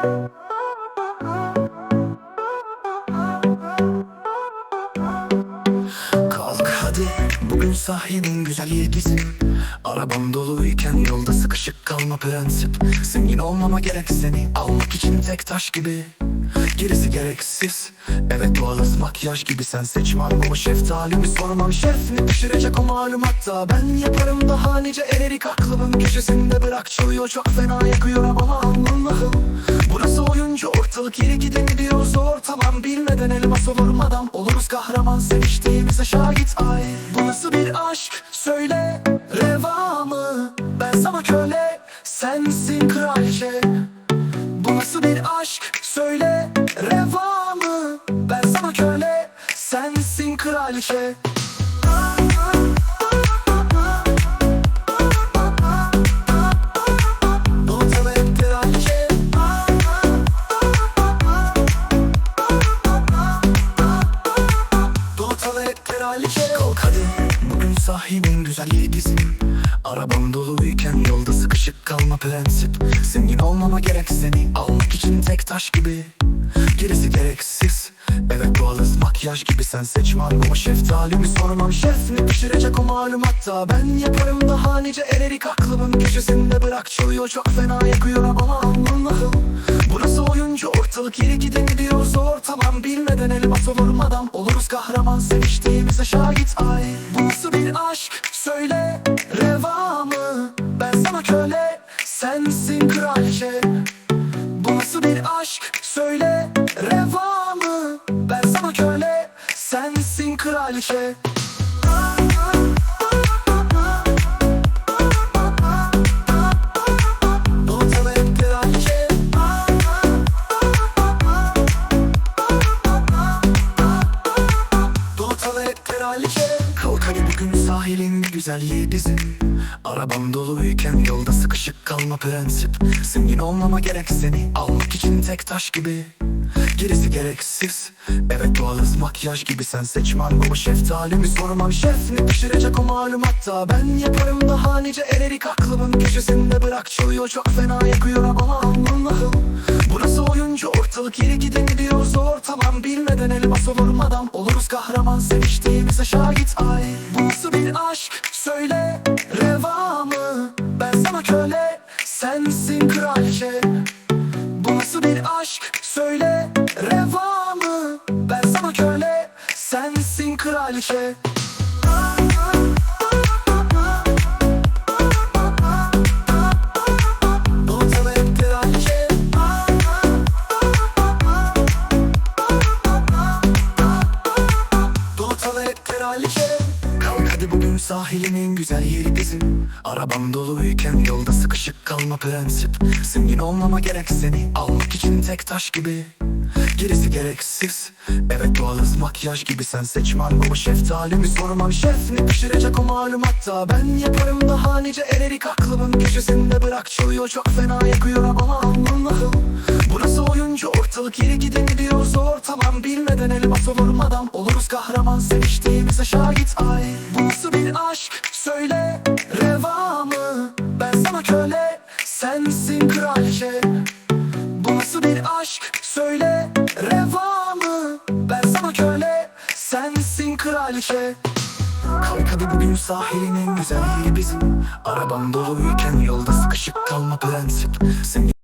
Kalk hadi bugün sahilin güzel bizim. Arabam doluyken yolda sıkışık kalma prensip. Zengin olmama gerek seni almak için tek taş gibi. Gerisi gereksiz. Evet doğalız makyaj gibi. Sen seç marmama şeftalimi sormam. Şef mi pişirecek o malumatta Ben yaparım daha nice ererik aklımın köşesinde. Bırak Çalıyor çok fena yakıyor ama oyuncu ortalık yeri gidin diyor zor. Tamam bilmeden elmas olurum adam Oluruz kahraman. Seviştiğimize şahit ay. Bu nasıl bir aşk? Söyle reva mı? Ben sana köle sensin kraliçe. Bu nasıl bir aşk? Söyle reva mı? Ben sana köle sensin kraliçe Kalk hadi bugün sahibin güzel yeri bizim. Arabam doluyken yolda sıkışık kalma prensip. Zengin olmama gerek seni almak için tek taş gibi. Gerisi gereksiz. Evet doğalız makyaj gibi. Sen seç marmama şeftalimi sormam. Şef mi pişirecek o malumatta Ben yaparım daha nice ererik aklımın köşesinde. Bırak Çalıyor çok fena yakıyor ama Allah'ım. Burası oyuncu? Ortalık yeri gidin diyor zor Tamam bilmeden elmas olurum adam Kahraman seviştiğimize şahit ay. Bu nasıl bir aşk söyle reva mı? Ben sana köle sensin kraliçe. Bu nasıl bir aşk söyle reva mı? Ben sana köle sensin kraliçe Kalk hadi bugün sahilin güzelliği bizim. Arabam doluyken yolda sıkışık kalma prensip. Zengin olmama gerek seni almak için tek taş gibi. Gerisi gereksiz. Evet doğalız makyaj gibi. Sen seç marmama şeftalimi sormam Şef mi pişirecek o malumatta Ben yaparım daha nice ererik aklımın köşesinde. Bırak Çalıyor çok fena yakıyor ama Allah'ım Burası oyuncu? Ortalık yeri gidin diyor zor Adam Oluruz kahraman seviştiğimize şahit. Ay Bu nasıl bir aşk söyle reva mı? Ben sana köle sensin kraliçe. Bu nasıl bir aşk söyle reva mı? Ben sana köle sensin kraliçe hadi bugün sahilinin güzel yeri bizim. Arabam doluyken yolda sıkışık kalma prensip. Zengin olmama gerek seni almak için tek taş gibi. Gerisi gereksiz. Evet doğalız makyaj gibi. Sen seç marmama şeftalimi sormam Şef mi pişirecek o malumatta Ben yaparım daha nice ererik aklımın köşesinde. Bırak Çalıyor çok fena yakıyor ama Allah'ım. Burası oyuncu? Ortalık yeri zor Tamam bilmeden elmas olurum adam Oluruz kahraman. Seviştiğimize şahit ay sensin kraliçe Kalk hadi bugün sahilinin güzel yeri bizim. Arabam doluyken yolda sıkışık kalma prensip. Zengin